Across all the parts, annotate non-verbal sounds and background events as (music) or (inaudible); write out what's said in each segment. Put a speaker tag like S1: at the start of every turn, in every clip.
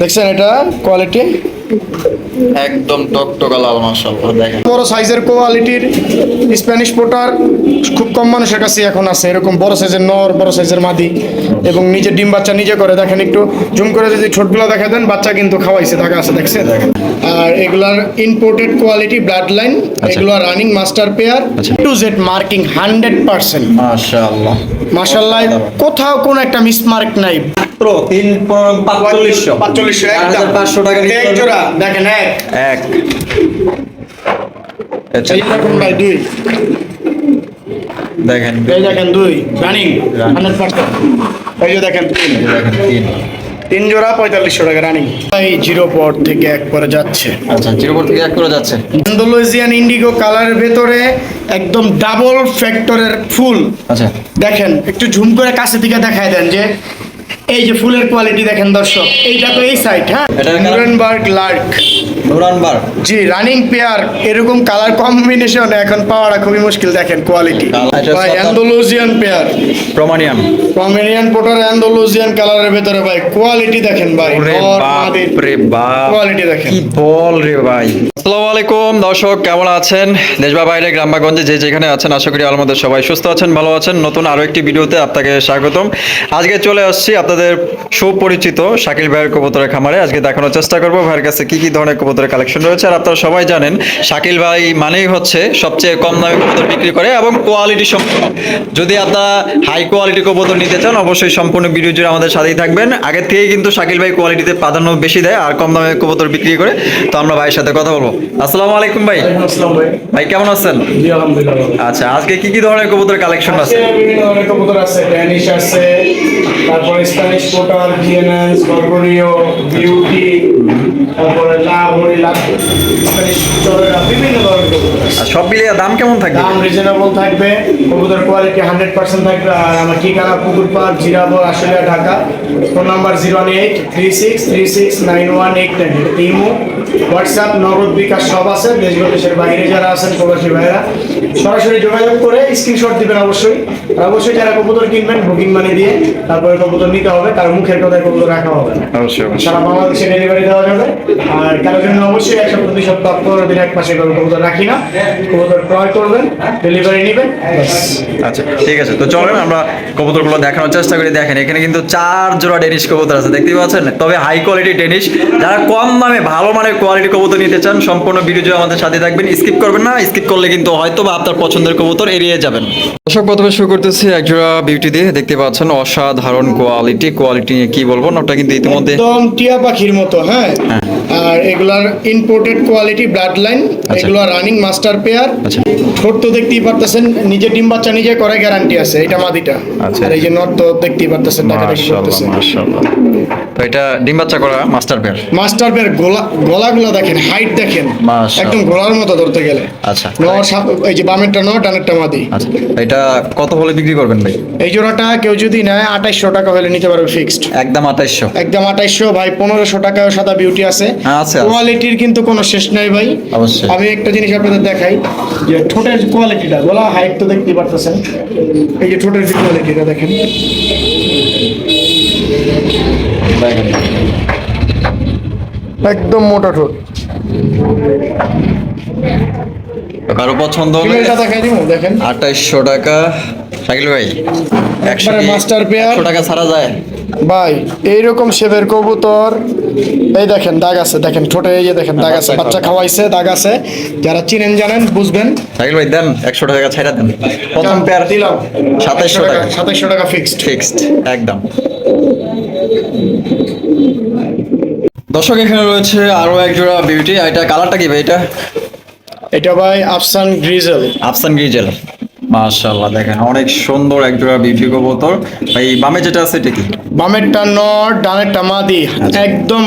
S1: দেখছেন এটা কোয়ালিটি
S2: একদম টকটকা লাল মাশাআল্লাহ দেখেন।
S1: বড় সাইজের কোয়ালিটির স্প্যানিশ পোটার খুব কম মানুষের কাছে এখন আছে। এরকম বড় সাইজের নর বড় সাইজের মাদি। এবং নিজে ডিম বাচ্চা নিজে করে দেখেন একটু জুম করে যদি ছোটগুলো দেখা দেন বাচ্চা কিন্তু খাওয়াইছে দেখা আছে দেখছেন? আর এগুলার ইম্পোর্টেড কোয়ালিটি ব্লাড লাইন এগুলো running master pair to Z marking hundred percent
S2: মাশাআল্লাহ।
S1: মাসাল্লাহ কোথাও কোনো একটা মিসমার্ক নাই।
S2: মাত্র তিন পাঁচচল্লিশশো।
S1: পাঁচচল্লিশশো একদম
S2: পাঁচশো টাকা
S1: এক জোড়া দেখেন এক। দুই।
S2: দেখেন
S1: এই দেখেন দুই রানিং হান্ড্রেড পার্সেন্ট। এই যে দেখেন তিন।
S2: দেখেন তিন।
S1: তিন জোড়া পঁয়তাল্লিশশো টাকা রানিং। এই জিরো পর থেকে এক পরে যাচ্ছে।
S2: আচ্ছা জিরো থেকে এক করে যাচ্ছে।
S1: আন্দোলজিয়ান ইন্ডিগো কালারের ভেতরে একদম ডাবল ফ্যাক্টরের ফুল।
S2: আচ্ছা।
S1: দেখেন একটু ঝুম করে কাছে দিকে দেখায় দেন যে এই যে ফুলের কোয়ালিটি দেখেন দর্শক এইটা তো এই সাইড হ্যাঁ? Nuremberg lark.
S2: নুরানবার
S1: জি রানিং পেয়ার এরকম কালার কম্বিনেশন এখন পাওয়াটা খুবই মুশকিল দেখেন কোয়ালিটি ভাই
S2: সাদা-
S1: পেয়ার
S2: প্রমাণিয়াম
S1: কমেডিয়ান পোটার অ্যান্ডোলজিয়ান কালারের ভেতরে ভাই কোয়ালিটি দেখেন ভাই
S2: ওরে বাপ রে বাপ।
S1: কোয়ালিটি দেখেন।
S2: কি বল রে ভাই। আসসালামু আলাইকুম দর্শক কেমন আছেন? দেশ বা বাইরে গ্রাম বা গঞ্জে যে যেখানে আছেন আশা করি আলমদের সবাই সুস্থ আছেন ভালো আছেন। নতুন আরও একটি ভিডিওতে আপনাকে স্বাগতম। আজকে চলে আসছি আপনাদের সুপরিচিত শাকিল ভাইয়ের কবুতরের খামারে আজকে দেখানোর চেষ্টা করব। ভাইয়ের কাছে কি কি ধরনের কবুতরের কালেকশন রয়েছে আর আপনারা সবাই জানেন শাকিল ভাই মানেই হচ্ছে সবচেয়ে কম দামে কবুতর বিক্রি করে এবং কোয়ালিটি সম্পূর্ণ যদি আপনারা হাই কোয়ালিটি কবুতর নিতে চান অবশ্যই সম্পূর্ণ ভিডিও জুড়ে আমাদের সাথেই থাকবেন। আগে থেকেই কিন্তু শাকিল ভাই কোয়ালিটিতে প্রাধান্য বেশি দেয় আর কম দামে কবুতর বিক্রি করে। তো আমরা ভাইয়ের সাথে কথা বলব। আসসালামু আলাইকুম ভাই।
S1: ভাই
S2: ভাই কেমন আছেন? আচ্ছা আজকে কি কি ধরনের কবুতর কালেকশন আছে?
S1: বিভিন্ন ধরনের কবুতর আছে ড্যানিশ আছে তারপরে স্প্যানিশ পোটার জিএনএস গরগরিও বিউটি তারপরে লাহোরি লাভ বিভিন্ন ধরনের
S2: আর সব মিলিয়ে দাম কেমন থাকবে?
S1: দাম রিজনেবল থাকবে কবুতর কোয়ালিটি হান্ড্রেড পার্সেন্ট থাকবে আর আমার ঠিকানা পুকুর park Jirabo Ashulia Dhaka. Phone number zero one eight three six three six nine one eight nine imo WhatsApp Nagad bKash সব আছে দেশ বিদেশের বাইরে যারা আছেন প্রবাসী ভাইরা সরাসরি যোগাযোগ করে স্ক্রিনশট দিবেন অবশ্যই। অবশ্যই যারা কবুতর কিনবেন বুকিং মানি দিয়ে তারপরে কবুতর নিতে হবে মুখের কথায় কবুতর রাখা হবে না। সারা বাংলাদেশে ডেলিভারি দেওয়া যাবে। আর কারোর জন্য অবশ্যই এক সপ্তাহ দুই সপ্তাহ পনেরো দিন এক মাসে করে কবুতর রাখি না। কবুতর ক্রয় করবেন ডেলিভারি নেবেন
S2: আচ্ছা ঠিক আছে। তো চলেন আমরা কবুতরগুলো দেখানোর চেষ্টা করি। দেখেন এখানে কিন্তু চার জোড়া ডেনিশ কবুতর আছে। দেখতেই পাচ্ছেন? তবে হাই কোয়ালিটি ডেনিশ যারা কম দামে ভালো মানের কোয়ালিটি কবুতর নিতে চান সম্পূর্ণ ভিডিও আমাদের সাথে থাকবেন। স্কিপ করবেন না স্কিপ করলে কিন্তু হয়তো বা আপনার পছন্দের কবুতর এড়িয়ে যাবেন। দর্শক প্রথমে শুরু করতেছি এক জোড়া বিউটি দিয়ে দেখতে পাচ্ছেন অসাধারণ কোয়ালিটি কোয়ালিটি নিয়ে কি বলব নটা কিন্তু ইতিমধ্যে
S1: একদম টিয়া পাখির মতো হ্যাঁ? আর এগুলার ইম্পোর্টেড কোয়ালিটি ব্লাড লাইন এগুলো রানিং মাস্টার পেয়ার। ঠোঁট তো দেখতেই পারতেছেন নিজে ডিম বাচ্চা নিজে করে গ্যারান্টি আছে এটা মাদিটা।
S2: আচ্ছা।
S1: আর এই যে নট তো দেখতেই পারতেছেন টাকা বেশি
S2: মাশাআল্লাহ মাশাআল্লাহ। তো এটা ডিম বাচ্চা করা মাস্টার পেয়ার?
S1: মাস্টার পেয়ার গোলা গলাগুলো দেখেন হাইট দেখেন। একদম গোলার মতো ধরতে গেলে।
S2: আচ্ছা।
S1: নর এই যে বামেরটা নট ডানেরটা মাদি।
S2: আচ্ছা। এটা কত হলে বিক্রি করবেন ভাই?
S1: এই জোড়াটা কেউ যদি নেয় আঠাইশশো টাকা হলে নিতে পারবে ফিক্সড
S2: একদম আঠাইশশো।
S1: একদম আঠাইশশো ভাই পনেরোশো টাকায় সাদা বিউটি আছে।
S2: হ্যাঁ, আছে, আছে।
S1: কোয়ালিটির কিন্তু কোনো শেষ নাই ভাই।
S2: অবশ্যই।
S1: আমি একটা জিনিস আপনাদের দেখাই যে ঠোঁটের কোয়ালিটিটা গলা হাইট তো দেখতেই পারতেছেন। এই যে ঠোঁটের যে কোয়ালিটিটা দেখেন। একদম মোটা ঠোঁট।
S2: কারও পছন্দ হলে
S1: ফিমেলটা দেখাই দিব দেখেন।
S2: আঠাইশশো টাকা। শাকিল ভাই একশো
S1: pair।
S2: একশো টাকা ছাড়া যায়।
S1: ভাই এইরকম শেপের কবুতর এই দেখেন দাগ আছে দেখেন ঠোঁটে এই দেখেন দাগ আছে
S2: বাচ্চা
S1: বাচ্চা খাওয়াইছে দাগ আছে। যারা চিনেন জানেন বুঝবেন।
S2: শাকিল ভাই দেন একশো টাকা ছাড়া দেন। প্রথম পেয়ার
S1: দিলাম।
S2: সাতাইশশো টাকা
S1: সাতাইশশো টাকা ফিক্সড
S2: ফিক্সড একদম। দর্শক এখানে রয়েছে আরও এক জোড়া বিউটি এটা কালারটা কি ভাই? এটা?
S1: এটা ভাই আফসান গ্রিজেল।
S2: আফসান গ্রিজেল। মাশাআল্লাহ দেখেন অনেক সুন্দর এক জোড়া বিউটি কবুতর। ভাই বামে যেটা আছে এটা কি?
S1: বামেরটা নর ডানেরটা মাদি। একদম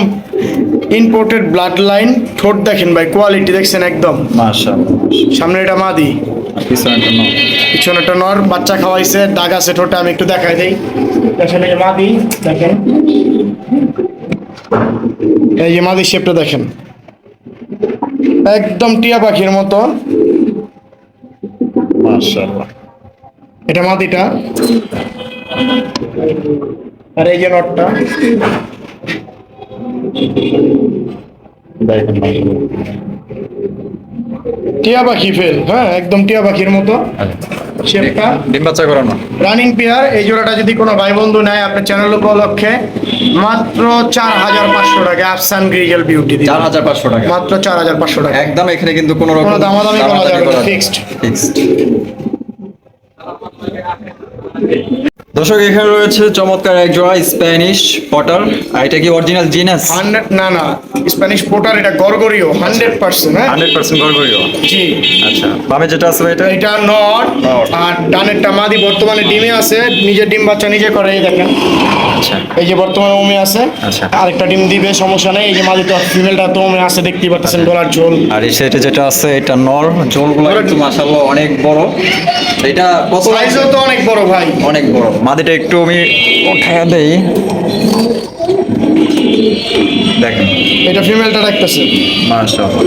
S1: ইম্পোর্টেড ব্লাড লাইন ঠোঁট দেখেন ভাই কোয়ালিটি দেখছেন একদম।
S2: মাশাআল্লাহ
S1: সামনে এটা মাদি।
S2: পিছনেরটা নয়
S1: পিছনে একটা নর বাচ্চা খাওয়াইছে দাগ আছে ঠোঁটে আমি একটু দেখাই দেই। দেখেন এই মাদি দেখেন। এই যে মাদি শেপটা দেখেন। একদম টিয়া পাখির মতো। এটা মাদিটা। আর এই যে নটটা
S2: দেখেন।
S1: টিয়া পাখি ফেল হ্যাঁ একদম টিয়া পাখির মতো। শেপটা।
S2: ডিম বাচ্চা করানো
S1: রানিং পেয়ার এই জোড়াটা যদি কোনো ভাই বন্ধু নেয় আপনার চ্যানেল উপলক্ষে মাত্র চার হাজার পাঁচশো টাকা আফসান গ্রিজেল বিউটি
S2: চার হাজার পাঁচশো টাকা।
S1: মাত্র চার হাজার পাঁচশো টাকা।
S2: একদম এখানে কিন্তু কোনো রকম
S1: দামাদামি করা যাবে ফিক্সড
S2: ফিক্সড দর্শক এখানে রয়েছে চমৎকার এক জোড়া স্প্যানিশ পটার। আর এটা কি অরিজিনাল জিনাস
S1: না না স্প্যানিশ পোটার এটা গরগরিও হান্ড্রেড পার্সেন্ট হ্যাঁ?
S2: হান্ড্রেড পার্সেন্ট গড়গড়িও
S1: জি।
S2: আচ্ছা বামে যেটা আছে এটা?
S1: এটা নট আর ডানেরটা মাদি বর্তমানে ডিমে আছে নিজের ডিম বাচ্চা নিজে করে এই দেখেন।
S2: আচ্ছা।
S1: এই যে বর্তমানে ওমে আছে
S2: আচ্ছা।
S1: আরেকটা ডিম দিবে সমস্যা নেই এই যে মাদি তো ফিমেলটা তো ওমে আছে দেখতেই পাচ্ছেন ডলার ঝোল।
S2: আর এই সেটে যেটা আছে এটা নর জোলগুলো। একটু মাশাআল্লাহ অনেক বড়। এটা কত
S1: সাইজও তো অনেক বড় ভাই।
S2: অনেক বড়। মাদিটা একটু আমি উঠায় দেই। দেখেন।
S1: এটা ফিমেলটা
S2: মাশাআল্লাহ।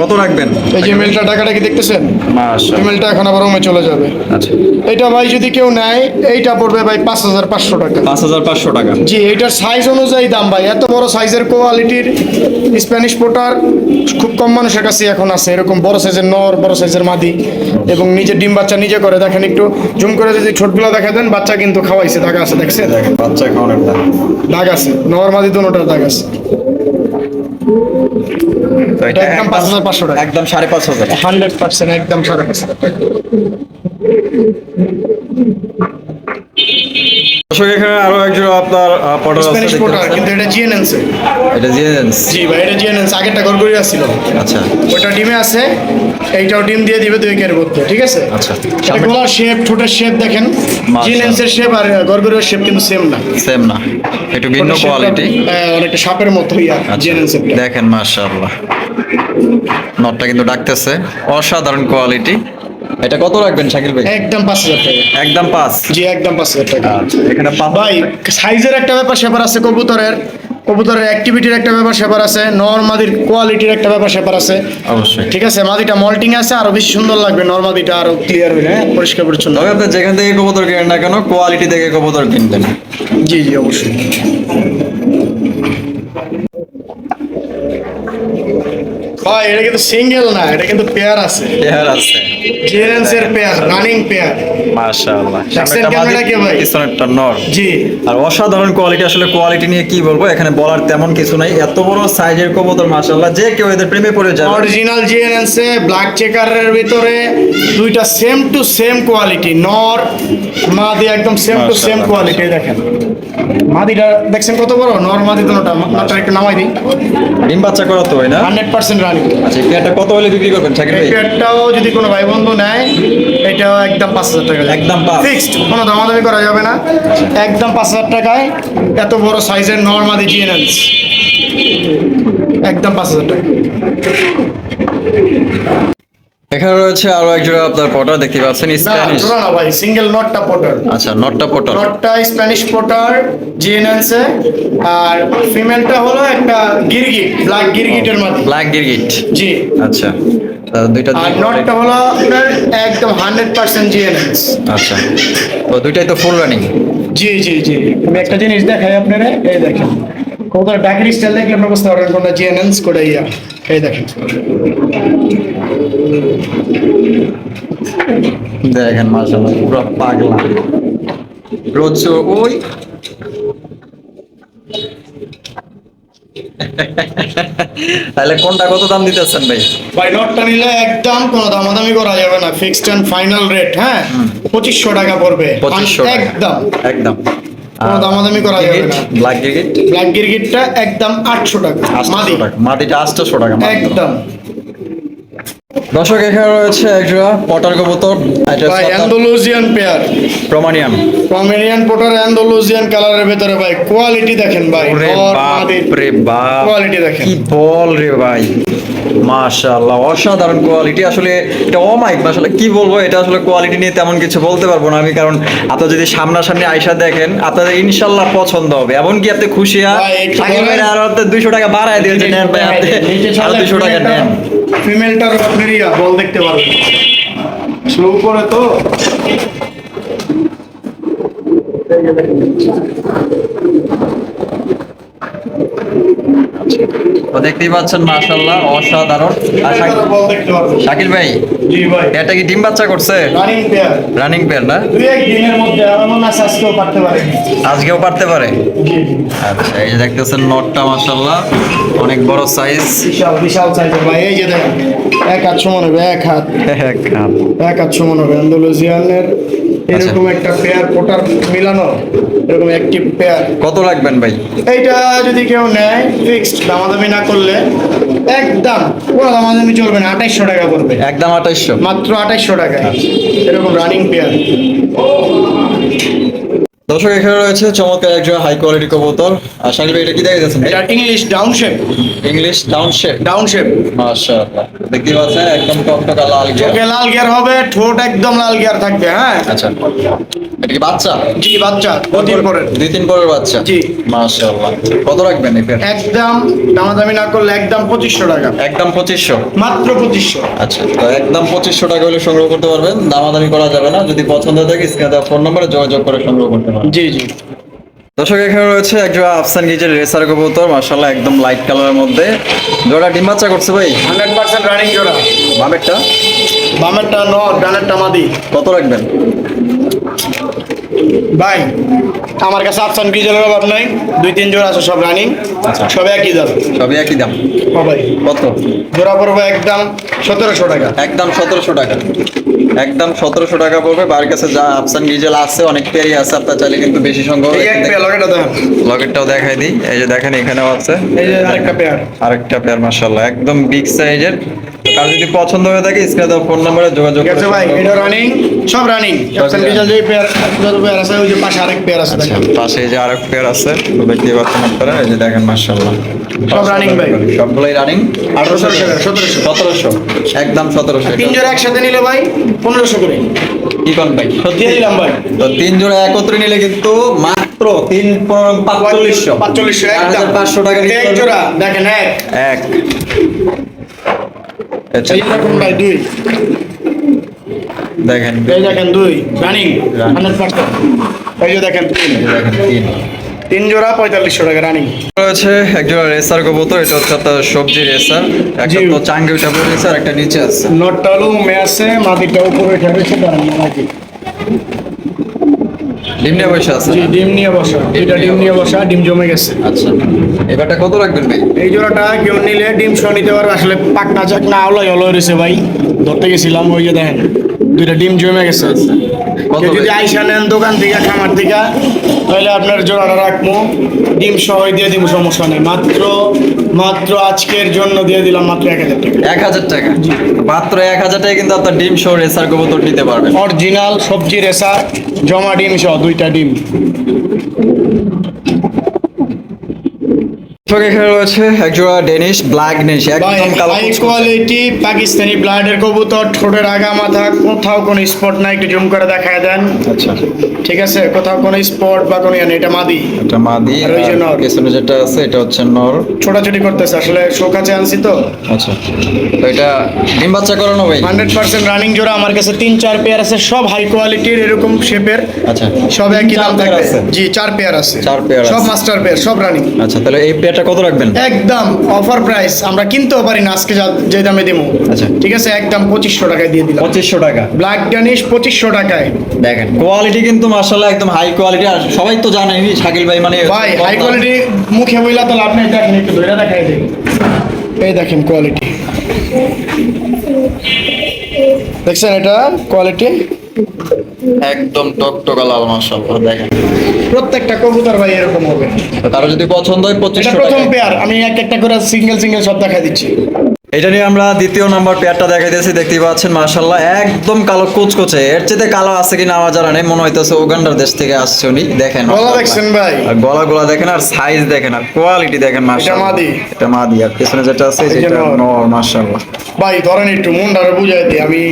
S2: কত রাখবেন?
S1: এই যে মেলটা টাকাটা কি দেখতেছেন?
S2: মাশাআল্লাহ।
S1: ফিমেলটা এখন আবার ওমে চলে যাবে।
S2: আচ্ছা।
S1: এটা ভাই যদি কেউ নেয় এইটা পড়বে ভাই পাঁচ হাজার পাঁচশো টাকা।
S2: পাঁচ হাজার পাঁচশো টাকা।
S1: জি এটার সাইজ অনুযায়ী দাম ভাই। এত বড় সাইজের কোয়ালিটির স্প্যানিশ পোটার খুব কম মানুষের কাছে এখন আছে। এরকম বড় সাইজের নর বড় সাইজের মাদি এবং নিজে ডিম বাচ্চা নিজে করে। দেখেন একটু জুম করে যদি ছোটগুলো দেখা দেন বাচ্চা কিন্তু খাওয়াইছে দাগ আছে দেখছেন?
S2: দেখেন বাচ্চা খাওয়ানোর
S1: দাগ। আছে নর মাদি দুটোটার দাগ আছে একদম একদম 5,500 টাকা।
S2: একদম সাড়ে পাঁচ হাজার
S1: হান্ড্রেড পার্সেন্ট একদম সাড়ে পাঁচ হাজার টাকা।
S2: দর্শক এখানে আরও একজন আপনার আছে
S1: স্প্যানিশ পোটার। কিন্তু এটা জিএনএনসে
S2: এটা জিএনএস
S1: জি ভাই এটা জিএনএনস আগেরটা ছিল
S2: আচ্ছা।
S1: ওটা ডিমে আছে এইটাও ডিম দিয়ে দিবে দুই কের মধ্যে ঠিক আছে?
S2: আচ্ছা।
S1: গলার শেপ ঠোঁটের শেপ দেখেন।
S2: মাশাআল্লাহ।
S1: জিনেন্সের শেপ আর গরগরের শেপ কিন্তু সেম না।
S2: সেম না। একটু ভিন্ন কোয়ালিটি
S1: অনেকটা সাপের মতো ইয়া
S2: আচ্ছা। দেখেন মাশাআল্লাহ। নটটা কিন্তু ডাকতেছে। অসাধারণ কোয়ালিটি এটা কত রাখবেন শাকিল ভাই?
S1: একদম পাঁচ হাজার টাকা।
S2: একদম পাঁচ?
S1: জি একদম পাঁচ হাজার টাকা।
S2: আচ্ছা এখানে
S1: ভাই সাইজের একটা ব্যাপার স্যাপার আছে কবুতরের। কবুতরের অ্যাক্টিভিটির একটা ব্যাপার স্যাপার আছে নর্মাদির কোয়ালিটির একটা ব্যাপার স্যাপার আছে।
S2: অবশ্যই।
S1: ঠিক আছে মাদিটা মল্টিং আছে আরও বেশি সুন্দর লাগবে নর্মাদিটা আরও ক্লিয়ার হইলে হ্যাঁ পরিষ্কার পরিচ্ছন্ন।
S2: তবে আপনি যেখান থেকে কবুতর কেনেন না কেন কোয়ালিটি দেখে কবুতর কিনবেন।
S1: জি জি অবশ্যই। ভাই এটা কিন্তু সিঙ্গেল না এটা কিন্তু পেয়ার আছে।
S2: পেয়ার আছে।
S1: জেনেন্স এর পেয়ার রানিং পেয়ার।
S2: মাশাআল্লাহ।
S1: দেখছেন
S2: মাদি,
S1: কে ভাই?
S2: পিছনেরটা নর।
S1: জি।
S2: আর অসাধারণ কোয়ালিটি আসলে কোয়ালিটি নিয়ে কি বলব এখানে বলার তেমন কিছু নাই। এত বড় সাইজের কবুতর মাশাআল্লাহ যে কেউ এদের প্রেমে পড়ে যাবে।
S1: অরিজিনাল জিএনএস এ ব্ল্যাক চেকারের ভিতরে দুইটা সেম টু সেম কোয়ালিটি নর মাদি একদম সেম টু সেম কোয়ালিটি দেখেন। মাদিটা দেখছেন কত বড়? নর মাদি দুটোটা মাত্র একটু নামাই দিই।
S2: ডিম বাচ্চা করা তো না?
S1: Hundred percent running.
S2: আচ্ছা পেয়ারটা কত হলে বিক্রি করবেন শাকিল ভাই?
S1: পেয়ারটাও যদি কোনো ভাই বন্ধু নেয় এটাও একদম পাঁচ হাজার টাকা
S2: একদম।
S1: ফিক্সড কোনো দামাদামি করা যাবে না। একদম পাঁচ হাজার টাকায় এত বড় সাইজের নর্মাদি জিএনএলস একদম পাঁচ হাজার টাকা।
S2: এখানে রয়েছে আরও একজন আপনার পটার দেখতে পাচ্ছেন স্প্যানিশ
S1: না ভাই সিঙ্গেল নটটা পোটার
S2: আচ্ছা নটটা পটার
S1: নটটা স্প্যানিশ পোটার জিএনএলস আর ফিমেলটা হলো একটা গিরগিট ব্ল্যাক গিরগিটের মধ্যে।
S2: ব্ল্যাক গিরগিট।
S1: জি।
S2: আচ্ছা দুইটা
S1: আর নটটা হলো আপনার একদম হান্ড্রেড পার্সেন্ট জিএনএলস
S2: আচ্ছা তো দুইটাই তো ফুল রানিং
S1: জি জি জি। আমি একটা জিনিস দেখাই আপনারা এই দেখেন। কোথাও ডাকের স্টাইল দেখলে আপনার বুঝতে পারবেন কোনটা জিএনএনস কোনটা ইয়া। এই দেখেন।
S2: দেখেন মাশাআল্লাহ পুরো পাগলা। রোজ ওই। তাহলে কোনটা কত দাম দিতেছেন ভাই?
S1: ভাই নটটা নিলে একদম কোনো দামাদামি করা যাবে না। ফিক্সড এন্ড ফাইনাল রেট হ্যাঁ? পঁচিশশো টাকা পড়বে।
S2: পঁচিশশো
S1: একদম।
S2: একদম।
S1: কোনো দামাদামি করা যাবে না।
S2: ব্ল্যাক গিরগিট
S1: ব্ল্যাক গিরগিটটা একদম আটশো টাকা।
S2: টাকা। মাটিটা আটশো টাকা
S1: একদম।
S2: দর্শক এখানে রয়েছে একজোড়া পটার কবুতর
S1: ভাই অ্যান্ডোলুজিয়ান পেয়ার। পোটার অ্যান্ডোলুজিয়ান কালারের ভেতরে ভাই কোয়ালিটি দেখেন ভাই
S2: ওরে বাপ রে বাপ।
S1: কোয়ালিটি দেখেন।
S2: কি বল রে ভাই। মাশাআল্লাহ অসাধারণ কোয়ালিটি আসলে এটা অমাইক আসলে কি বলব এটা আসলে কোয়ালিটি নিয়ে তেমন কিছু বলতে পারব না আমি কারণ আপনারা যদি সামনাসামনি আয়সা দেখেন আপনাদের ইনশাল্লাহ পছন্দ হবে। এমনকি আপনি খুশি হ্যাঁ?
S1: একটু।
S2: আর আপনি দুইশো টাকা বাড়ায় দিয়েছেন ভাই আপনি আরও দুইশো টাকা নেন।
S1: ফিমেলটার আপনার ইয়া বল দেখতে পারবেন স্লো করে তো।
S2: দেখতেই পাচ্ছেন মাশাল্লাহ অসাধারণ। শাকিল- ভাই
S1: ভাই।
S2: এটা কি ডিম বাচ্চা করছে?
S1: রানিং পেয়ার
S2: না?
S1: দুই এক দিনের মধ্যে এমন আছে আজকেও পারতে পারে?
S2: আচ্ছা এই যে দেখতেছেন নটটা মাশাল্লাহ অনেক বড় সাইজ
S1: বিশাল বিশাল সাইজের ভাই এই যে দেখেন এক হাত সমান হবে এক হাত। এক হাত। সমান হবে আন্দালুজিয়ানের এরকম একটা পেয়ার কোটার মিলানো এরকম একটি পেয়ার
S2: কত রাখবেন ভাই?
S1: এইটা যদি কেউ নেয় ফিক্সড দামাদামি না করলে একদম কোনো দামাদামি চলবে না আঠাইশশো টাকা পড়বে।
S2: একদম আঠাইশশো।
S1: মাত্র আঠাইশশো টাকা এরকম রানিং পেয়ার
S2: দর্শক এখানে রয়েছে চমৎকার একজন হাই কোয়ালিটি কবুতর। আর শাকিল ভাই এটা কি দেখা যাচ্ছে
S1: এটা English down shape
S2: English down shape
S1: down shape
S2: মাশাআল্লাহ। দেখতে পাচ্ছেন একদম টকটকা লাল গিয়া
S1: চোখে লাল গিয়ার হবে ঠোঁট একদম লাল গিয়ার থাকবে হ্যাঁ?
S2: আচ্ছা। এটা কি বাচ্চা?
S1: জি বাচ্চা পরের।
S2: দুই তিন পরের বাচ্চা?
S1: জি।
S2: মাশাআল্লাহ। কত রাখবেন এই
S1: একদম দামাদামি না করলে একদম পঁচিশশো টাকা।
S2: একদম পঁচিশশো?
S1: মাত্র পঁচিশশো।
S2: আচ্ছা তো একদম পঁচিশশো টাকা হলে সংগ্রহ করতে পারবেন। দামাদামি করা যাবে না। যদি পছন্দ থাকে স্ক্রিনে দেওয়া ফোন নম্বরে যোগাযোগ করে সংগ্রহ করতে পারবেন।
S1: জি জি।
S2: দর্শক এখানে রয়েছে একজন আফসান গিজের রেসার কবুতর মাশাআল্লাহ একদম লাইট কালারের মধ্যে। জোড়া ডিম বাচ্চা করছে ভাই?
S1: হান্ড্রেড পার্সেন্ট রানিং জোড়া।
S2: বামেরটা?
S1: বামেরটা ন ডানেরটা মাদি।
S2: কত রাখবেন?
S1: ভাই আমার কাছে আফসান ডিজেলের অভাব নাই? দুই তিন জোড়া আছে সব রানিং
S2: আচ্ছা।
S1: সব একই দাম।
S2: সবই একই দাম।
S1: ভাই
S2: কত?
S1: জোড়া পড়বে একদম সতেরোশো টাকা।
S2: একদম সতেরোশো টাকা। একদম সতেরোশো টাকা পড়বে। বার কাছে যা আফসান ডিজেল আছে অনেক পেয়ারই আছে। আপনার চাইলে কিন্তু বেশি সংখ্যক
S1: পেয়ার
S2: লকেটটাও দেখাই দিই। এই যে দেখেন এখানেও আছে।
S1: এই যে আরেকটা পেয়ার।
S2: আরেকটা পেয়ার মাশাআল্লাহ। একদম বিগ সাইজের কার যদি পছন্দ হয়ে থাকে স্ক্রিনে দেওয়া ফোন নম্বরে যোগাযোগ
S1: ঠিক আছে
S2: করে
S1: ভাই এটা রানিং সব রানিং। আফসান ডিজেল যে পেয়ার পেয়ার আছে ওই যে পাশে আরেক পেয়ার আছে
S2: আচ্ছা পাশে যে আরেক পেয়ার আছে তো দেখতে পাচ্ছেন আপনারা এই যে দেখেন মাশাআল্লাহ।
S1: সব ভাই।
S2: সবগুলোই রানিং একদম
S1: তিন জোড়া একসাথে নিলে ভাই পনেরোশো করে।
S2: কি কোন ভাই? সত্যি
S1: দিয়ে ভাই।
S2: তো তিন জোড়া একত্রে নিলে কিন্তু মাত্র তিন পনেরো পাঁচচল্লিশশো।
S1: পাঁচচল্লিশশো একদম।
S2: পাঁচশো টাকা
S1: এক জোড়া দেখেন এক।
S2: এক। আচ্ছা,
S1: ভাই দুই।
S2: দেখেন।
S1: এই দেখেন দুই রানিং। Hundred percent. এই যে দেখেন তিন।
S2: দেখেন তিন।
S1: তিন জোড়া পঁয়তাল্লিশশো টাকা রানিং।
S2: রয়েছে একজন রেসার কবুতর এটা হচ্ছে আপনার সবজি রেসার। একটা। তো চাঙ্গে উঠে পড়েছে আর একটা নিচে আছে।
S1: নটটা হলো মেয়াসে মাটিটা উপরে ঠেকেছে দাঁড়ান নাকি?
S2: ডিম নিয়ে বসে আছে?
S1: ডিম নিয়ে বসা। দুইটা ডিম নিয়ে বসা। ডিম জমে গেছে।
S2: আচ্ছা। এবারটা কত রাখবেন ভাই?
S1: এই জোড়াটা কেউ নিলে ডিম সহ নিতে পারবে আসলে পাকনা চাক না আলোয় আলোয় রয়েছে ভাই। ধরতে গেছিলাম ওই যে দেখেন। দুইটা ডিম জমে গেছে।
S2: কত
S1: যদি আইসা নেন দোকান থেকে খামার থেকে তাহলে আপনার জোড়াটা রাখব। ডিম সহ দিয়ে দিব সমস্যা নেই। মাত্র মাত্র আজকের জন্য দিয়ে দিলাম মাত্র এক হাজার টাকা।
S2: এক হাজার টাকা? মাত্র এক হাজার টাকা কিন্তু আপনার ডিম সহ রেসার গোবর দিতে পারবে
S1: অরিজিনাল সবজি রেসার জমা ডিম সহ দুইটা ডিম।
S2: দর্শক, এখানে রয়েছে একজোড়া ডেনিশ ব্ল্যাক ডেনিশ একদম কালো
S1: হাই কোয়ালিটি পাকিস্তানি ব্লাডের কবুতর ঠোঁটের আগা মাথা কোথাও কোনো স্পট নাই একটু জুম করে দেখায় দেন।
S2: আচ্ছা।
S1: ঠিক আছে কোথাও কোনো স্পট বা কোনো ইয়ে এটা মাদি।
S2: এটা মাদি
S1: আর ওই যে নর।
S2: পেছনে যেটা আছে এটা হচ্ছে নর।
S1: ছোটাছুটি করতেছে আসলে শো কাছে আনছি তো।
S2: আচ্ছা। তো এটা ডিম বাচ্চা করানো ভাই?
S1: হান্ড্রেড পার্সেন্ট রানিং জোড়া আমার কাছে তিন চার পেয়ার আছে সব হাই কোয়ালিটির এরকম শেপের
S2: আচ্ছা।
S1: সব একই দাম
S2: আছে?
S1: জি চার পেয়ার আছে।
S2: চার পেয়ার
S1: সব মাস্টার পেয়ার সব রানিং
S2: আচ্ছা তাহলে এই পেয়ারটা কত রাখবেন?
S1: একদম অফার প্রাইস আমরা কিনতেও পারি না আজকে যে দামে দিব
S2: আচ্ছা।
S1: ঠিক আছে একদম পঁচিশশো টাকায় দিয়ে দিলাম।
S2: পঁচিশশো টাকা।
S1: ব্ল্যাক ড্যানিশ পঁচিশশো টাকায়।
S2: দেখেন কোয়ালিটি কিন্তু মার্শাল্লাহ একদম হাই কোয়ালিটি আর সবাই তো জানেনি শাকিল ভাই মানে
S1: ভাই হাই কোয়ালিটি মুখে বইলা তো লাভ নেই দেখেন একটু ধরে দেখাই দিই। এই দেখেন কোয়ালিটি দেখছেন এটা? কোয়ালিটি
S2: একদম টকটকা লাল মার্শাল্লাহ দেখেন।
S1: প্রত্যেকটা কবুতর ভাই এরকম হবে।
S2: তো কারও যদি পছন্দ হয়
S1: এটা
S2: পঁচিশশো
S1: প্রথম পেয়ার আমি এক একটা করে সিঙ্গেল সিঙ্গেল সব দেখাই দিচ্ছি।
S2: এটা নিয়ে আমরা দ্বিতীয় নাম্বার পেয়ারটা দেখাইতেছি দেখতেই পাচ্ছেন মার্শাল্লাহ একদম কালো কুচকুচে। এর চেয়ে কালো আছে কিনা আমার জানা নেই মনে হইতেছে উগান্ডার দেশ থেকে আসছে উনি দেখেন।
S1: গলা। দেখছেন ভাই?
S2: আর গলা গলা দেখেন আর সাইজ দেখেন আর কোয়ালিটি দেখেন মাশাআল্লাহ।
S1: মাদি।
S2: এটা মাদি আর পেছনে যেটা আছে
S1: যে নর।
S2: মাশাআল্লাহ।
S1: ভাই ধরেন একটু মুন্ডারে বুঝাই দিই আমি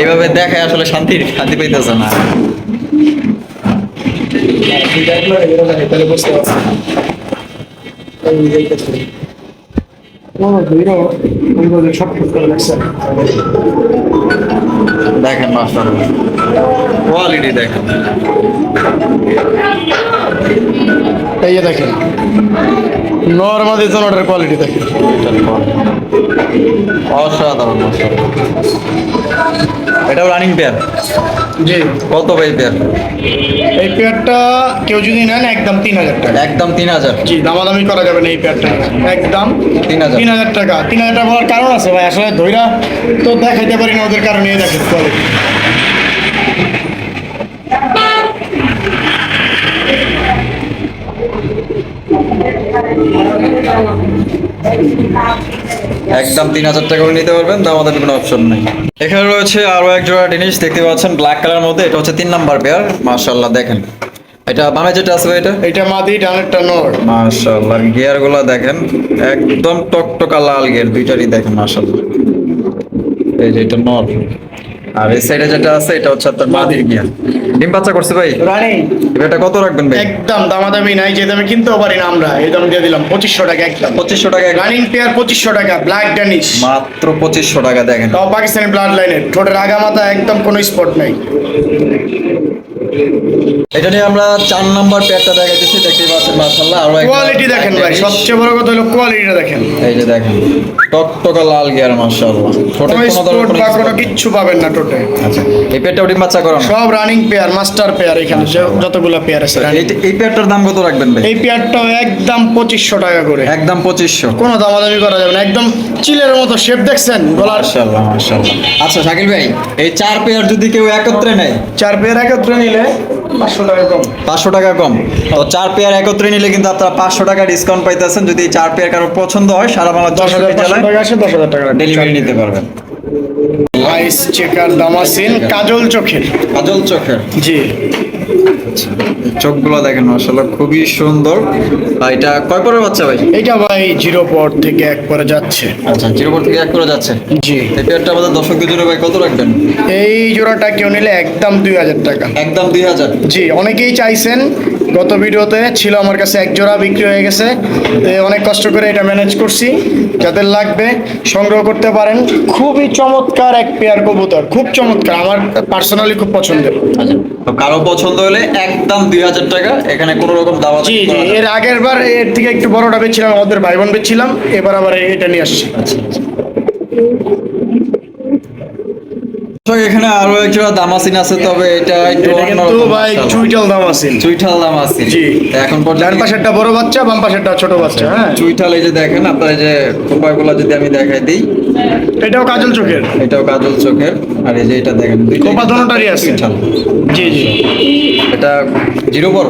S2: এইভাবে দেখায় আসলে শান্তি শান্তি পাইতেছে না। দেখেন মাস্টার। কোয়ালিটি দেখেন।
S1: এই দেখেন। নর্মালি জোনাটার কোয়ালিটি দেখেন
S2: অসাধারণ এটাও রানিং পেয়ার
S1: জি।
S2: কত ভাই পেয়ার
S1: এই পেয়ারটা কেউ যদি নেন একদম তিন হাজার টাকা।
S2: একদম তিন হাজার।
S1: জি দামাদামি করা যাবে না এই পেয়ারটা একদম
S2: 3000
S1: তিন হাজার টাকা। তিন হাজার টাকা হওয়ার কারণ আছে ভাই আসলে ধৈরা তো দেখাইতে পারি না ওদের কারণে এই দেখেন কোয়ালিটি
S2: একদম তিন হাজার টাকা করে নিতে পারবেন দাম আমাদের কোনো অপশন নেই। এখানে রয়েছে আরও এক জোড়া জিনিস দেখতে পাচ্ছেন ব্ল্যাক কালার মধ্যে এটা হচ্ছে তিন নাম্বার পেয়ার মাশাল্লাহ দেখেন। এটা বামে যেটা আছে এটা?
S1: এটা মাদি ডানেরটা নর।
S2: গিয়ারগুলা দেখেন একদম টকটকা লাল গিয়ার দুইটারই দেখেন মাশাল্লাহ এই যে এটা নর। আর এই সাইডে যেটা আছে এটা হচ্ছে আপনার মাদির গিয়ার। ডিম বাচ্চা করছে ভাই?
S1: রানিং।
S2: এটা কত রাখবেন ভাই?
S1: একদম দামাদামি নাই যে দামে কিনতেও পারি না আমরা। এই দাম দিয়ে দিলাম পঁচিশশো টাকা একদম।
S2: পঁচিশশো টাকা
S1: রানিং পেয়ার পঁচিশশো টাকা ব্ল্যাক ড্যানিশ
S2: মাত্র পঁচিশশো টাকা দেখেন।
S1: তাও পাকিস্তানি ব্লাড লাইনের ঠোঁটের আগা মাথা একদম কোনো স্পট নাই।
S2: এটা নিয়ে আমরা চার নাম্বার পেয়ারটা দেখাইতেছি দেখতেই পাচ্ছেন মাশাল্লাহ আরও
S1: কোয়ালিটি দেখেন ভাই সবচেয়ে বড় কথা হলো কোয়ালিটিটা দেখেন।
S2: এই যে দেখেন টকটকা লাল গিয়ার মাশাল্লাহ ছোট
S1: কোনো বা
S2: কোনো
S1: কিচ্ছু পাবেন না টোটে
S2: আচ্ছা এই পেয়ারটা ডিম বাচ্চা করানো?
S1: সব রানিং পেয়ার মাস্টার পেয়ার এখানে যতগুলো পেয়ার আছে
S2: এই- পেয়ারটার দাম কত রাখবেন ভাই?
S1: এই পেয়ারটাও একদম পঁচিশশো টাকা করে।
S2: একদম পঁচিশশো।
S1: কোনো দামাদামি করা যাবে না একদম চিলের মতো শেপ দেখছেন? গলার
S2: মাশাল্লাহ মাশাল্লাহ আচ্ছা শাকিল ভাই এই চার পেয়ার যদি কেউ একত্রে নেয়?
S1: চার পেয়ার একত্রে নিলে পাঁচশো টাকা কম।
S2: পাঁচশো টাকা কম। তো চার পেয়ার একত্রে নিলে কিন্তু আপনারা পাঁচশো টাকা ডিসকাউন্ট পাইতেছেন। যদি চার পেয়ার কারও পছন্দ হয় সারা বাংলা
S1: দশ হাজার টাকা আসে দশ হাজার টাকা
S2: ডেলিভারি নিতে পারবেন।
S1: আইস চেকার দামাসিন কাজল চোখের।
S2: কাজল চোখের।
S1: জি।
S2: চোখগুলো দেখেন খুবই সুন্দর। এটা কয় পরের বাচ্চা ভাই?
S1: এইটা ভাই জিরো পর থেকে এক পরে যাচ্ছে।
S2: আচ্ছা জিরো পর থেকে এক করে যাচ্ছে।
S1: জি।
S2: এই পেয়ারটা আমাদের দর্শকদের জন্য ভাই কত রাখবেন?
S1: এই জোড়াটা কেউ নিলে একদম দুই হাজার টাকা।
S2: একদম দুই হাজার।
S1: জি অনেকেই চাইছেন। গত ভিডিওতে ছিল আমার কাছে এক জোড়া বিক্রি হয়ে গেছে। অনেক কষ্ট করে এটা ম্যানেজ করছি। যাদের লাগবে সংগ্রহ করতে পারেন। খুবই চমৎকার এক পেয়ার কবুতর। খুব চমৎকার। আমার পার্সোনালি খুব পছন্দের।
S2: আচ্ছা কারও পছন্দ হলে একদম দুই হাজার টাকা। এখানে কোনো রকম দাওয়া
S1: জি জি এর আগের বার এর থেকে একটু বড়টা বেচছিলাম আমাদের ভাই বোন বেচছিলাম এবার আবার এটা নিয়ে আসছি।
S2: এখানে আরও একজোড়া দামাসিন আছে তবে এটা একটু
S1: কিন্তু ভাই চুইটাল দাম আছে
S2: চুইঠাল দামাসিন।
S1: জি।
S2: এখন
S1: ডান পাশেরটা বড় বাচ্চা বাম পাশেরটা ছোট বাচ্চা হ্যাঁ।
S2: চুইঠাল এই যে দেখেন আপনার এই যে খোপাগুলো যদি আমি দেখাই দিই।
S1: এটাও কাজল চোখের।
S2: এটাও কাজল চোখের আর এই যে এটা দেখেন
S1: খোপা দোনোটারই আছে। জি জি।
S2: এটা জিরো পর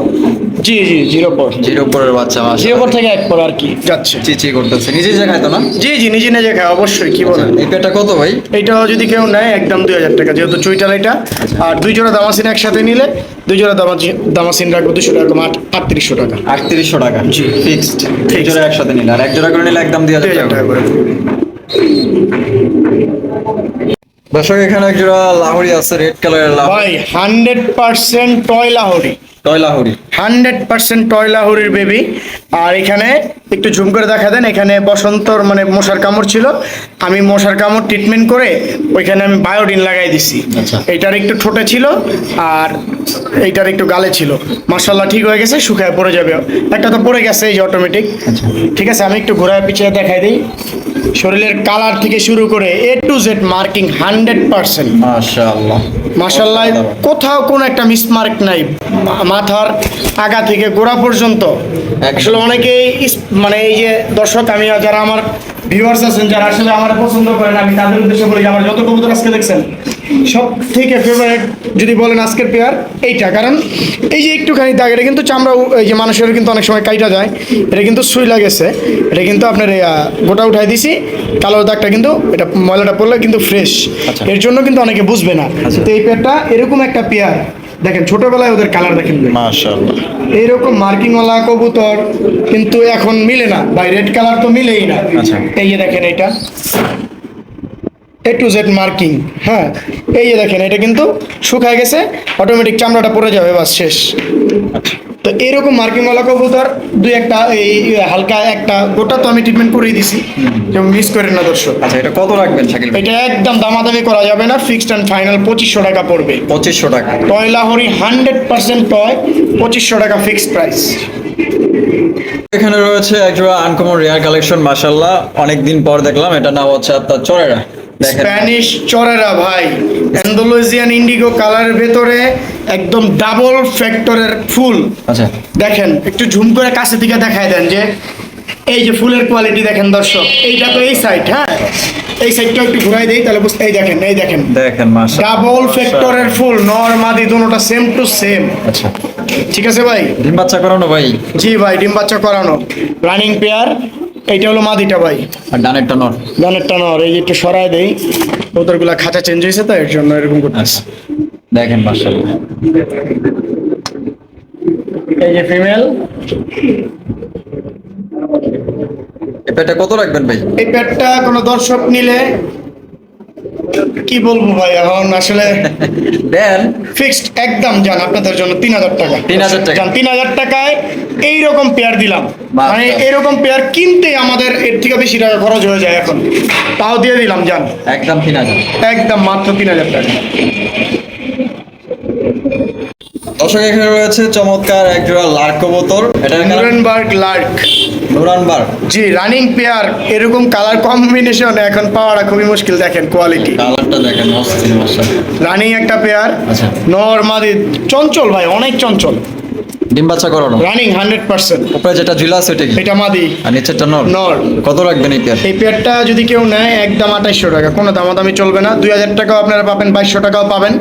S1: জি জি জিরো পর
S2: জিরো পরের বাচ্চা মাস
S1: জিরো পর থেকে এক পর আর কি। যাচ্ছে।
S2: চিচি করতেছে। নিজে যে খাইতো না?
S1: জি জি নিজে নিজে খায় অবশ্যই কি বলেন।
S2: এই পেটা কত ভাই?
S1: এইটাও যদি কেউ নেয় একদম দুই হাজার টাকা যেহেতু চুইটাল এটা। আর দুই জোড়া দামাসিন একসাথে নিলে দুই জোড়া দামাসিন দামাসিন রাখব দুশো টাকা আট- আটত্রিশশো টাকা।
S2: আটত্রিশশো টাকা
S1: জি।
S2: ফিক্সড এক জোড়া একসাথে নিলে আর এক জোড়া করে নিলে একদম দুই হাজার
S1: হাজার
S2: টাকা।
S1: টাকা করে।
S2: দর্শক এখানে এক জোড়া লাহোরি আছে রেড কালারের লাহোরি।
S1: ভাই hundred percent toy Lahori.
S2: Toy Lahori.
S1: Hundred percent টয়লাহরির baby. আর এখানে একটু ঝুম করে দেখা দেন এখানে বসন্তর মানে মশার কামড় ছিল। আমি মশার কামড় ট্রিটমেন্ট করে ওইখানে আমি বায়োডিন লাগাই দিছি।
S2: আচ্ছা।
S1: এইটার একটু ঠোঁটে ছিল আর এইটার একটু গালে ছিল। মার্শাল্লাহ ঠিক হয়ে গেছে শুকায় পড়ে যাবে। একটা তো পড়ে গেছে এই যে অটোমেটিক
S2: আচ্ছা।
S1: ঠিক আছে আমি একটু ঘোরায় পিছিয়ে দেখাই দিই। শরীরের কালার থেকে শুরু করে A to Z marking hundred percent
S2: মাশাআল্লাহ।
S1: মাসাল্লাহ কোথাও কোনো একটা মিসমার্ক নাই। মাথার আগা থেকে গোড়া পর্যন্ত। আসলে অনেকেই মানে এই যে দর্শক আমি যারা আমার ভিউয়ার্স আছেন যারা আসলে আমার পছন্দ করেন আমি তাদের উদ্দেশ্যে বলি আমার যত কবুতর আজকে দেখছেন সব থেকে ফেভারিট যদি বলেন আজকের পেয়ার এইটা কারণ এই যে একটুখানি দাগ এটা কিন্তু চামড়া এই যে মানুষের কিন্তু অনেক সময় কাইটা যায় এটা কিন্তু সুই লাগেছে এটা কিন্তু আপনার গোটা উঠাই দিছি কালো দাগটা কিন্তু এটা ময়লাটা পড়লে কিন্তু ফ্রেশ
S2: আচ্ছা।
S1: এর জন্য কিন্তু অনেকে বুঝবে না
S2: আচ্ছা।
S1: তো এই পেয়ারটা এরকম একটা পেয়ার দেখেন ছোটবেলায় ওদের কালার দেখেন
S2: মাশাআল্লাহ।
S1: এইরকম মার্কিংওয়ালা কবুতর কিন্তু এখন মিলে না বাই রেড কালার তো মিলেই না।
S2: আচ্ছা।
S1: এই যে দেখেন এটা এ টু জেড মার্কিং হ্যাঁ এই যে দেখেন এটা কিন্তু শুকায় গেছে অটোমেটিক চামড়াটা পড়ে যাবে বাস শেষ। তো এরকম মার্কিংওয়ালা কবুতর দুই একটা এই হালকা একটা গোটা তো আমি ট্রিটমেন্ট করেই দিছি। যেমন মিস করেন না দর্শক।
S2: আচ্ছা এটা কত রাখবেন শাকিল
S1: এটা একদম দামাদামি করা যাবে না ফিক্সড অ্যান্ড ফাইনাল পঁচিশশো টাকা পড়বে।
S2: পঁচিশশো টাকা।
S1: Toy Lahori hundred percent toy পঁচিশশো টাকা ফিক্সড প্রাইস
S2: এখানে রয়েছে একজোড়া আনকমন রেয়ার কালেকশন মাশাল্লাহ অনেকদিন পর দেখলাম এটা নাম হচ্ছে আপনার চরেরা। দেখেন
S1: স্প্যানিশ চরেরা ভাই অ্যান্ডোলোজিয়ান ইন্ডিগো কালারের ভেতরে একদম ডাবল ফ্যাক্টরের ফুল।
S2: আচ্ছা।
S1: দেখেন একটু ঝুম করে কাছে দিকে দেখায় দেন যে এই যে ফুলের কোয়ালিটি দেখেন দর্শক এইটা তো এই সাইড হ্যাঁ? এই সাইডটা একটু ঘুরাই দেই তাহলে বুঝতে এই দেখেন এই দেখেন।
S2: দেখেন মাশাল্লাহ
S1: ডাবল ফ্যাক্টরের ফুল নর মাদি দুটোটা সেম টু সেম
S2: আচ্ছা।
S1: ঠিক আছে ভাই?
S2: ডিম বাচ্চা করানো ভাই?
S1: জি ভাই ডিম বাচ্চা করানো। রানিং পেয়ার এইটা হলো মাদিটা ভাই।
S2: আর ডানেরটা নর।
S1: গানেরটা নর এই যে একটু সরাই দেই। ওদেরগুলা খাঁচা চেঞ্জ হয়েছে তো এর জন্য এরকম করতেছে।
S2: আচ্ছা দেখেন মাশাল্লাহ
S1: এই যে ফিমেল
S2: এটা কত রাখবেন ভাই?
S1: এই প্যাডটা কোনো দর্শক নিলে কি বলব ভাই এখন আসলে (laughs)
S2: দেন।
S1: ফিক্সড একদম যান আপনাদের জন্য তিন হাজার টাকা।
S2: 3,000 টাকা।
S1: যান তিন হাজার টাকায় এইরকম পেয়ার দিলাম। মানে এরকম পেয়ার কিনতে আমাদের এর থেকে বেশি টাকা খরচ হয়ে যায় এখন। তাও দিয়ে দিলাম যান।
S2: একদম তিন হাজার।
S1: একদম মাত্র তিন হাজার টাকা।
S2: দর্শক এখানে রয়েছে চমৎকার এক জোড়া লার্ক কবুতর। এটা
S1: নুরেনবার্গ লার্ক।
S2: নুরানবার
S1: জি রানিং পেয়ার এরকম কালার কম্বিনেশন এখন পাওয়াটা খুবই মুশকিল দেখেন কোয়ালিটি
S2: কালারটা দেখেন
S1: রানিং একটা পেয়ার
S2: আচ্ছা।
S1: নর্মাদি চঞ্চল ভাই অনেক চঞ্চল।
S2: ডিম বাচ্চা করানো?
S1: রানিং হান্ড্রেড পার্সেন্ট
S2: উপরে যেটা ঝুলা আছে ওইটা কি
S1: এটা মাদি।
S2: আর নিচেরটা নর
S1: নর
S2: কত রাখবেন এই পেয়ার
S1: এই পেয়ারটা যদি কেউ নেয় একদম আঠাইশশো টাকা। কোনো দামাদামি চলবে না। দুই হাজার টাকাও আপনারা পাবেন বাইশশো টাকাও পাবেন।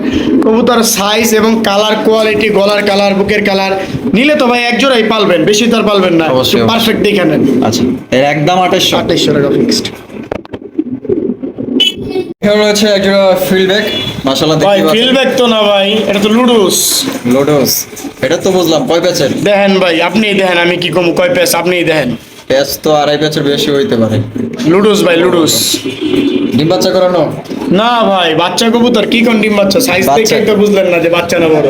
S1: কবুতর সাইজ এবং কালার কোয়ালিটি গলার কালার বুকের কালার নিলে তো ভাই এক জোড়াই পালবেন বেশি তো আর পালবেন না। পারফেক্ট দেখে নেন।
S2: আচ্ছা এর একদম আঠাশশো
S1: আঠাইশশো টাকা ফিক্সড
S2: এখানে রয়েছে এক জোড়া ফিল্ডব্যাক মাশাল্লাহ
S1: ভাই তো না ভাই এটা তো লুডুস।
S2: লোডোস এটা তো বুঝলাম কয় প্যাচের?
S1: দেখেন ভাই আপনিই দেখেন আমি কি কম কয় পেস আপনিই দেখেন।
S2: প্যাচ তো আড়াই প্যাচের বেশি হইতে পারে।
S1: লুডুস ভাই লুডুস।
S2: ডিম বাচ্চা করানো?
S1: না ভাই বাচ্চা কবুতর কি কোন ডিম বাচ্চা? সাইজ দেখে বুঝলেন না যে বাচ্চা না বড়।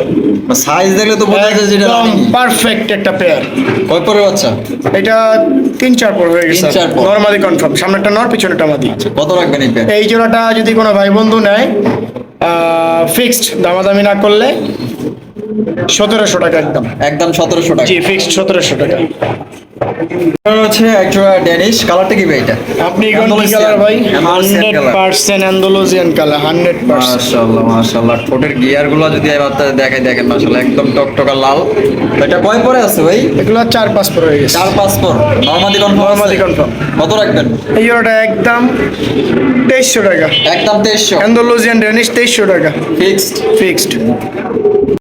S2: সাইজ দেখলে তো বোঝা যায় যেটা
S1: পারফেক্ট একটা পেয়ার
S2: কয় পরে বাচ্চা?
S1: এটা তিন চার পর হয়ে গেছে। নর্মালি কনফার্ম সামনেটা নর পিছনেটা মাদি।
S2: আচ্ছা কত রাখবেন এই পেয়ার
S1: এই জোড়াটা যদি কোনো ভাই বন্ধু নেয় ফিক্সড দামাদামি না করলে সতেরোশো টাকা একদম।
S2: একদম সতেরোশো টাকা।
S1: জি ফিক্সড সতেরোশো টাকা।
S2: হচ্ছে এক ড্যানিশ কালারটা কি ভাই এটা?
S1: আপনি কোন কালার ভাই?
S2: Andalusian
S1: hundred
S2: colour।
S1: Percent Andalusian colour hundred percent.
S2: মাশাআল্লাহ মাশাআল্লাহ। ঠোঁটের গিয়ারগুলো যদি এবার দেখাই দেখেন মাশাআল্লাহ একদম টকটকা লাল। এটা কয় পরে আছে ভাই?
S1: এগুলো চার পাঁচ পর হয়ে গেছে।
S2: চার পাঁচ পর। Normally confirm
S1: Normally confirm।
S2: কত রাখবেন?
S1: এই জোড়াটা একদম তেইশশো টাকা।
S2: একদম তেইশশো।
S1: অ্যান্ডোলোজিয়ান ডেনিশ তেইশশো টাকা।
S2: Fixed
S1: fixed